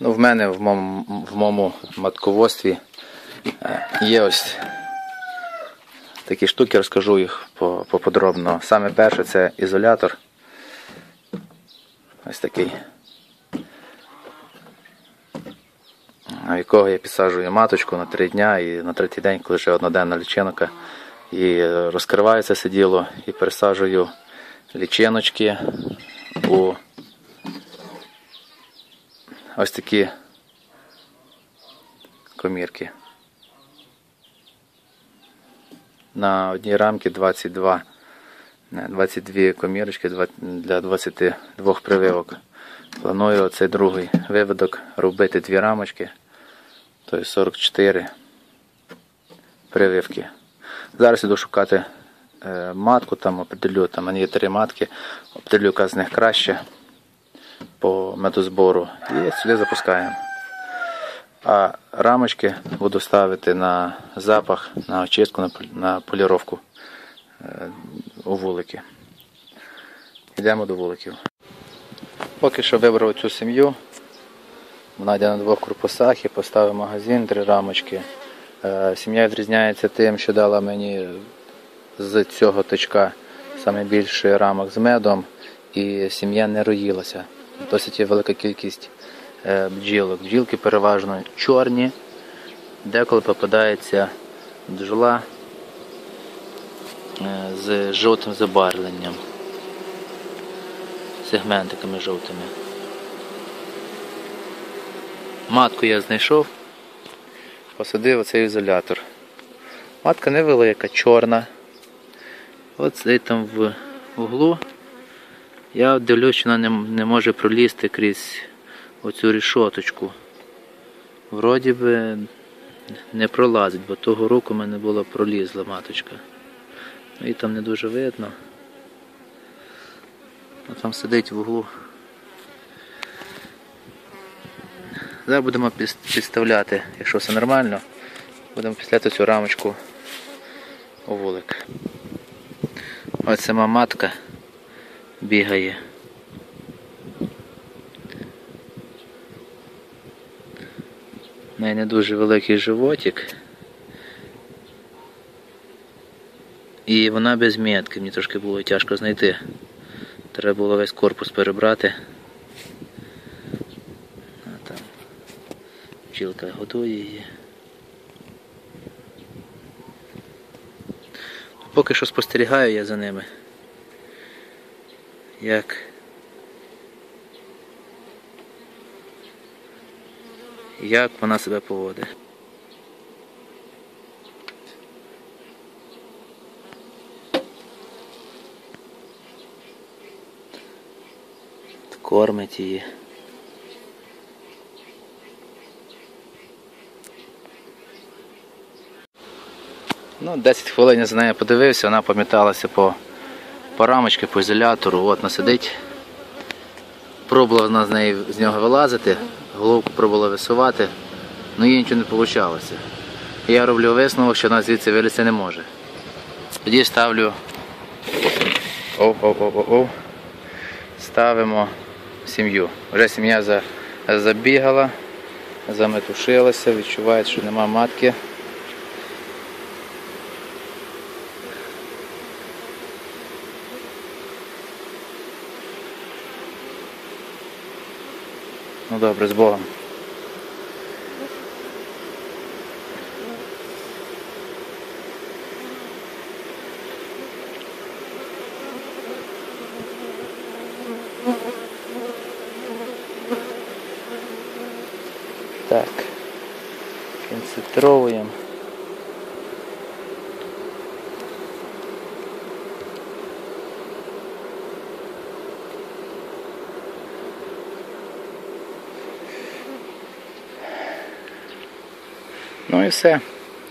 Ну, в мене в моєму, в моєму матководстві е, є ось такі штуки, розкажу їх по- поподробно. Саме перше це ізолятор. Ось такий. В якого я підсаджую маточку на три дня і на третій день, коли вже одноденна лічинка, і розкривається це діло, і пересаджую лічиночки у ось такі комірки. На одній рамці 22, 22 комірочки для 22 прививок. Планую цей другий виводок робити дві рамочки, тобто 44 прививки. Зараз іду шукати е, матку, там определю, там є три матки, определю, яка з них краще по медозбору і сюди запускаємо. А рамочки буду ставити на запах, на очистку, на, поліровку е, у вулики. Йдемо до вуликів. Поки що вибрав цю сім'ю. Вона йде на двох корпусах і поставив магазин, три рамочки. Е, Сім'я відрізняється тим, що дала мені з цього точка саме більше рамок з медом, і сім'я не роїлася. Досить велика кількість е, бджілок. Бджілки переважно чорні, деколи попадається бджола е, з жовтим забарвленням, сегментиками жовтими. Матку я знайшов, посадив оцей ізолятор. Матка невелика, чорна. Сидить там в углу. Я дивлюсь, що вона не, не може пролізти крізь оцю рішоточку. Вроді би не пролазить, бо того року в мене була пролізла маточка. Ну і там не дуже видно. Ну, там сидить в углу. Зараз будемо підставляти, якщо все нормально, будемо підставляти цю рамочку у вулик. Ось сама матка бігає. В неї не дуже великий животик. І вона без метки, мені трошки було тяжко знайти. Треба було весь корпус перебрати. А там бджілка годує її. Поки що спостерігаю я за ними. Як як вона себе поводить. Кормить її. Ну, 10 хвилин я за нею подивився, вона пам'яталася по, по рамочці, по ізолятору, от вона сидить. Пробувала з неї з нього вилазити, головку пробувала висувати, але їй нічого не вийшло. Я роблю висновок, що вона звідси вилізти не може. Тоді ставлю. Оу, оу, оу, оу, оу. Ставимо сім'ю. Вже сім'я за, забігала, заметушилася, відчуває, що нема матки. Ну добре, з Богом. Так. Концентровуємо. Ну і все.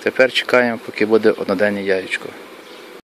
Тепер чекаємо, поки буде одноденне яєчко.